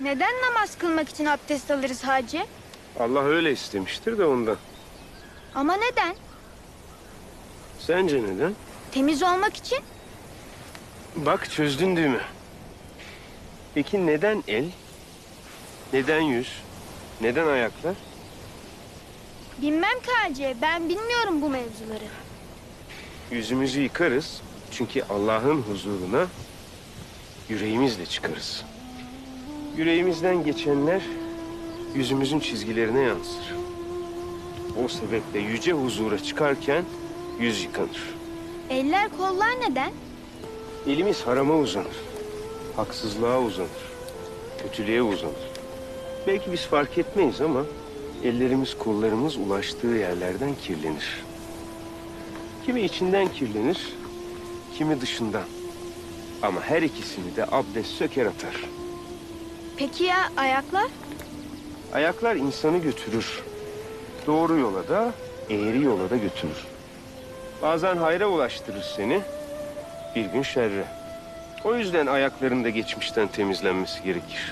Neden namaz kılmak için abdest alırız hacı? Allah öyle istemiştir de ondan. Ama neden? Sence neden? Temiz olmak için? Bak çözdün düğümü. Peki neden el? Neden yüz? Neden ayaklar? Bilmem ki hacı. Ben bilmiyorum bu mevzuları. Yüzümüzü yıkarız. Çünkü Allah'ın huzuruna yüreğimizle çıkarız. Yüreğimizden geçenler yüzümüzün çizgilerine yansır. O sebeple yüce huzura çıkarken yüz yıkanır. Eller kollar neden? Elimiz harama uzanır. Haksızlığa uzanır. Kötülüğe uzanır. Belki biz fark etmeyiz ama ellerimiz kollarımız ulaştığı yerlerden kirlenir. Kimi içinden kirlenir, kimi dışından. Ama her ikisini de abdest söker atar. Peki ya ayaklar? Ayaklar insanı götürür. Doğru yola da, eğri yola da götürür. Bazen hayra ulaştırır seni, bir gün şerre. O yüzden ayakların da geçmişten temizlenmesi gerekir.